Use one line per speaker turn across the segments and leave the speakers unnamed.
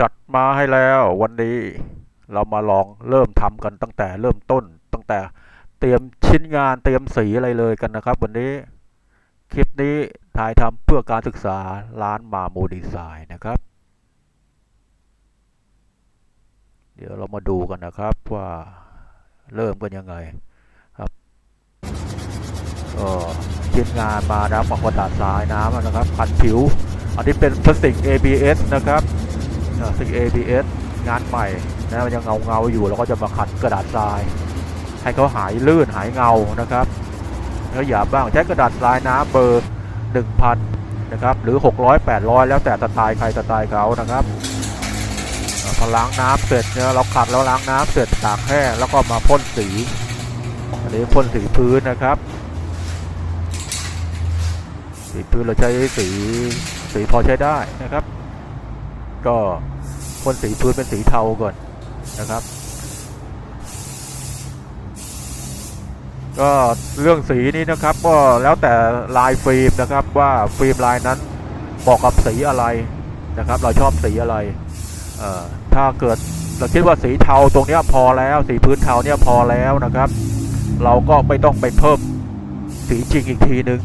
จัดมาให้แล้ววันนี้เรามาลองเริ่มทำกันตั้งแต่เริ่มต้น ตั้งแต่เตรียมชิ้นงานเตรียมสีอะไรเลยกันนะครับ วันนี้คลิปนี้ถ่ายทำเพื่อการศึกษาร้านมาโมดีไซน์นะครับ เดี๋ยวเรามาดูกันนะครับว่าเริ่มกันยังไงครับก็ชิ้นงานมานะมากระดาษทรายน้ำนะครับพันผิว อันนี้เป็นพลาสติก ABS นะครับ พลาสติก ABS งานใหม่นะมันยังเงาเงาอยู่เราก็จะมาขัดกระดาษทราย ให้เขาหายลื่นหายเงานะครับแล้วอย่าบ้างใช้กระดาษทรายน้ำเบอร์ 1,000 นะครับ หรือ 600 800 แล้วแต่สไตล์ใครสไตล์เขานะครับพอล้างน้ำเสร็จเนี่ยเราขัดแล้วล้างน้ำเสร็จตากแห้งแล้วก็มาพ่นสีอันนี้พ่นสีพื้นนะครับ สีพื้นเราใช้สีสีพอใช้ได้นะครับ ก็พ่นสีพื้นเป็นสีเทาก่อนนะครับ ก็เรื่องสีนี้นะครับ ก็แล้วแต่ลายฟิล์มนะครับ ว่าฟิล์มลายนั้นเหมาะกับสีอะไรนะครับ เราชอบสีอะไรถ้าเกิดเราคิดว่าสีเทาตรงนี้พอแล้ว สีพื้นเทาเนี่ยพอแล้วนะครับ เราก็ไม่ต้องไปเพิ่มสีจริงอีกทีนึง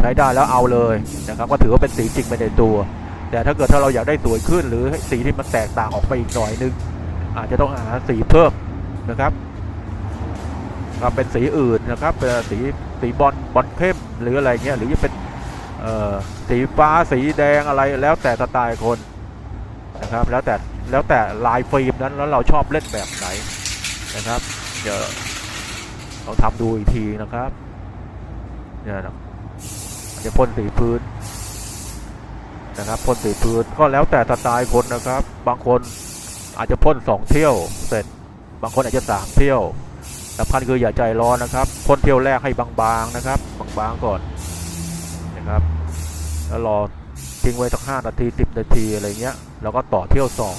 ใช้ได้แล้วเอาเลยนะครับ ก็ถือว่าเป็นสีจริงไปในตัว แต่ถ้าเกิดถ้าเราอยากได้สวยขึ้น หรือสีที่มันแตกต่างออกไปอีกหน่อยนึง อาจจะต้องหาสีเพิ่มนะครับก็เป็นสีอื่นนะครับเป็นสีสีบอลบอลเข้มหรืออะไรเงี้ยหรือจะเป็นสีฟ้าสีแดงอะไรแล้วแต่สไตล์คนนะครับ แล้วแต่แล้วแต่ลายฟิล์มนั้นแล้วเราชอบเล่นแบบไหนนะครับเดี๋ยวเราทำดูอีกทีนะครับเนี่ยนะจะพ่นสีพื้น นะครับพ่นสีพื้นก็แล้วแต่สไตล์คนนะครับ บางคนอาจจะพ่นสองเที่ยวเสร็จ บางคนอาจจะสามเที่ยวสำคัญคืออย่าใจร้อนนะครับพ่นเที่ยวแรกให้บางๆนะครับ บางๆก่อนนะครับแล้วรอทิ้งไว้สักห้านาทีสิบนาทีอะไรเงี้ยแล้วก็ต่อเที่ยวสอง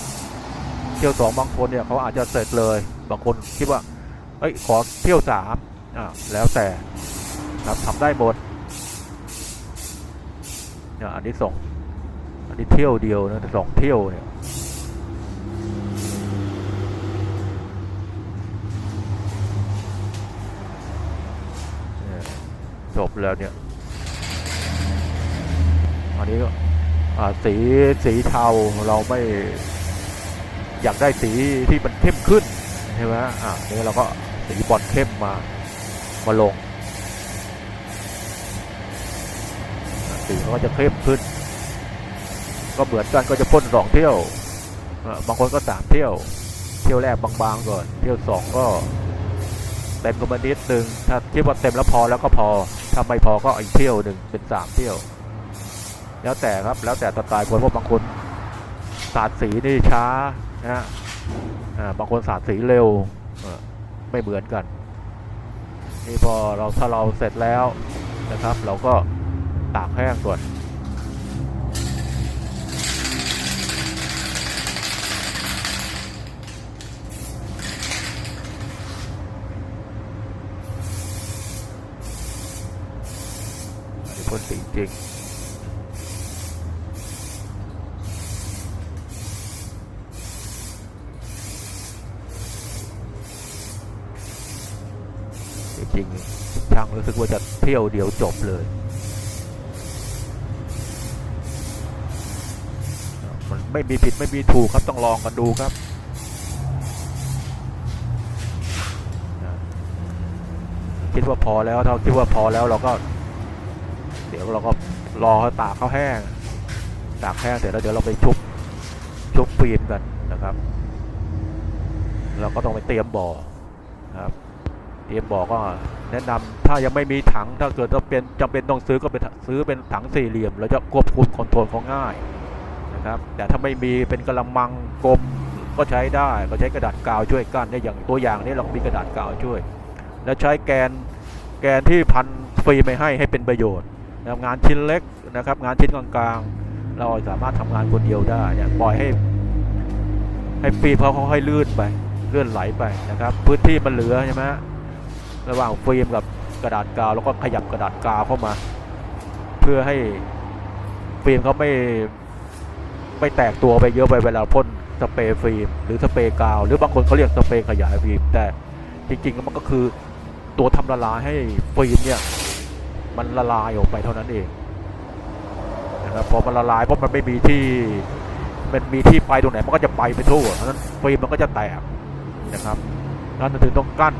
เที่ยวสองบางคนเนี่ยเขาอาจจะเสร็จเลย บางคนคิดว่าเอ้ยขอเที่ยวสามอ่าแล้วแต่ครับทำได้หมดเนี่ยอันที่สอง นนี้เที่ยวเดียวนะแต่สองเที่ยวเนี่ยจบแล้วเนี่ยอันนี้ก็สีสีเทาเราไม่อยากได้สีที่มันเข้มขึ้นใช่ไหมอ่านี่เราก็สีบอลเข้มมามาลงสีมันก็จะเข้มขึ้น ก็เหมือนกันก็จะพ่นสองเที่ยวบางคนก็สามเที่ยว เที่ยวแรกบางๆก่อน เที่ยวสองก็เต็มกันมานิดนึงถ้าคิดว่าเต็มแล้วพอแล้วก็พอถ้าไม่พอก็อีกเที่ยวหนึ่งเป็นสามเที่ยว แล้วแต่ครับแล้วแต่สไตล์คนเพราะบางคนสาดสีนี่ช้านะฮะบางคนสาดสีเร็วไม่เหมือนกัน นี่พอเราถ้าเราเสร็จแล้วนะครับ เราก็ตากแห้งก่อน อันจริงจริงช่างรู้สึกว่าจะเที่ยวเดียวจบเลย มันไม่มีผิดไม่มีถูกครับต้องลองกันดูครับ คิดว่าพอแล้วถ้าคิดว่าพอแล้วเราก็ เดี๋ยวเราก็รอให้ตากเขาแห้ง ตากแห้งเสร็จแล้วเดี๋ยวเราไปชุบชุบฟิล์มกันนะครับ เราก็ต้องไปเตรียมบ่อครับ เตรียมบ่อก็แนะนำถ้ายังไม่มีถังถ้าเกิดจะเป็นจำเป็นต้องซื้อก็เป็นซื้อเป็นถังสี่เหลี่ยม เราจะควบคุมคอนโทรลเขาง่ายนะครับ แต่ถ้าไม่มีเป็นกระมังกลมก็ใช้ได้ก็ใช้กระดาษกาวช่วยกั้นได้อย่างตัวอย่างนี้เรามีกระดาษกาวช่วย แล้วใช้แกนแกนที่พันฟิล์มไปให้ให้เป็นประโยชน์ งานชิ้นเล็กนะครับ งานชิ้นกลางๆ เราสามารถทำงานคนเดียวได้เนี่ยปล่อยให้ ให้ฟิล์มเขาค่อยลื่นไปเลื่อนไหลไปนะครับ พื้นที่มันเหลือใช่ไหมระหว่างฟิล์มกับกระดาษกาวแล้วก็ขยับกระดาษกาวเข้ามา เพื่อให้ฟิล์มเขาไม่ไม่แตกตัวไปเยอะไปเวลาพ่นสเปรย์ฟิล์มหรือสเปรย์กาว หรือบางคนเขาเรียกสเปรย์ขยายฟิล์มแต่จริงๆแล้วมันก็คือตัวทำละลายให้ฟิล์มเนี่ย มันละลายออกไปเท่านั้นเองนะครับพอมันละลายเพราะมันไม่มีที่มันมีที่ไปตรงไหนมันก็จะไปไปทั่วเพราะฉะนั้นฟิล์มมันก็จะแตกนะครับนั่นถึงต้องกั้น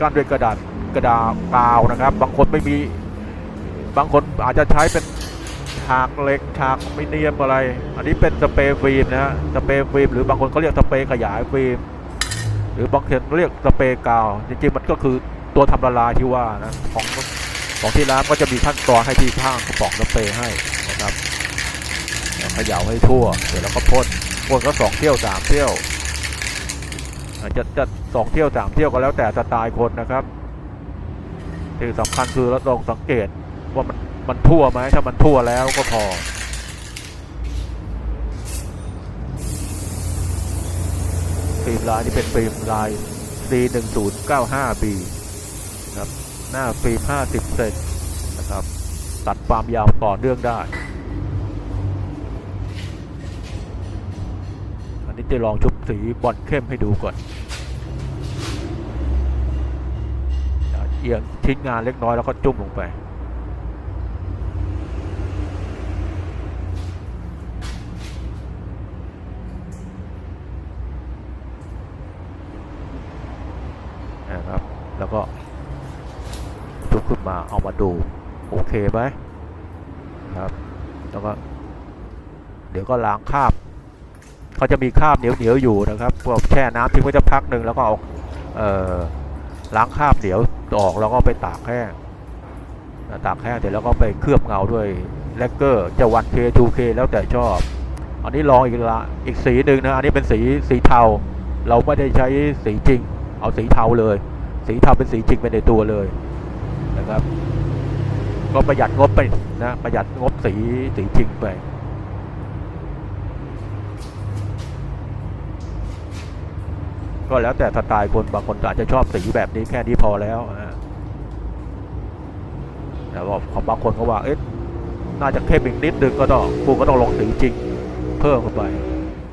กั้นด้วยกระดาษกระดาษกาวนะครับ บางคนไม่มีบางคนอาจจะใช้เป็นฉากเหล็กฉากไม่เนียมอะไร อันนี้เป็นสเปรย์ฟิล์มนะฮะสเปรย์ฟิล์มหรือบางคนเขาเรียกสเปรย์ขยายฟิล์มหรือบางคนเรียกสเปรย์กาว จริงๆมันก็คือตัวทำละลายที่ว่านะของ ของที่ร้านก็จะมีขั้นตอนให้ที่ข้างกระป๋องสเปรย์ให้นะครับเขย่าให้ทั่วเสร็จแล้วก็พ่นพ่นก็สองเที่ยวสามเที่ยวอาจจะจะสองเที่ยวสามเที่ยวก็แล้วแต่สไตล์คนนะครับที่สำคัญคือเราต้องสังเกตว่ามันมันทั่วไหมถ้ามันทั่วแล้วก็พอฟิล์มลายนี่เป็นฟิล์มลาย C1095B นะครับ น้าฟิล์ม50 เซนนะครับ ตัดความยาวต่อเนื่องได้ อันนี้จะลองชุบสีบอลเข้มให้ดูก่อนเอียงชิ้นงานเล็กน้อยแล้วก็จุ่มลงไปนะครับ แล้วก็ ขึ้นมาเอามาดู โอเคไหมครับ แล้วก็ เดี๋ยวก็ล้างคราบเขาจะมีคราบเหนียวๆอยู่นะครับพวกแช่น้ำทิ้งไว้จะพักหนึ่งแล้วก็เอาเอ่อล้างคราบเหนียวออกแล้วก็ไปตากแห้งตากแห้งเสร็จแล้วก็ไปเคลือบเงาด้วยแลกเกอร์จะวันเคทูเคแล้วแต่ชอบ อันนี้ลองอีกละอีกสีหนึ่งนะ อันนี้เป็นสีสีเทา เราไม่ได้ใช้สีจริง เอาสีเทาเลย สีเทาเป็นสีจริงไปในตัวเลย นะครับ ก็ประหยัดงบไปนะประหยัดงบสีสีจริงไปก็แล้วแต่สไตล์คนบางคนอาจจะชอบสีแบบนี้แค่นี้พอแล้วแต่ว่าของบางคนก็ว่าเอ๊ะน่าจะเข้มอีกนิดนึงก็ต้องกูก็ต้องลงสีจริง เพิ่มเข้าไป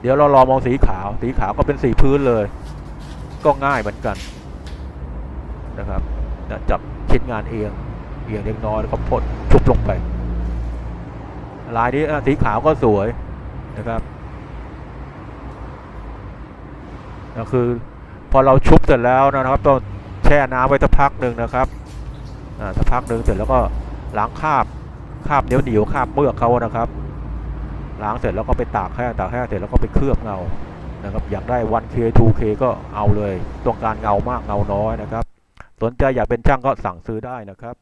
เดี๋ยวเราลองมองสีขาว สีขาวก็เป็นสีพื้นเลย ก็ง่ายเหมือนกันนะครับจับ ชิ้นงานเอียงเอียงเล็กน้อยแล้วก็พ่นชุบลงไป ลายนี้สีขาวก็สวยนะครับก็คือพอเราชุบเสร็จแล้วนะครับต้องแช่น้ำไว้สักพักหนึ่งนะครับอ่าสักพักหนึ่งเสร็จแล้วก็ล้างคราบคราบเหนียวเหนียวคราบเมือกเขานะครับ ล้างเสร็จแล้วก็ไปตากแห้งตากแห้งเสร็จแล้วก็ไปเคลือบเงานะครับอยากได้ 1K 2K ก็เอาเลยต้องการเงามากเงาน้อยนะครับ สนใจอยากเป็นช่างก็สั่งซื้อได้นะครับ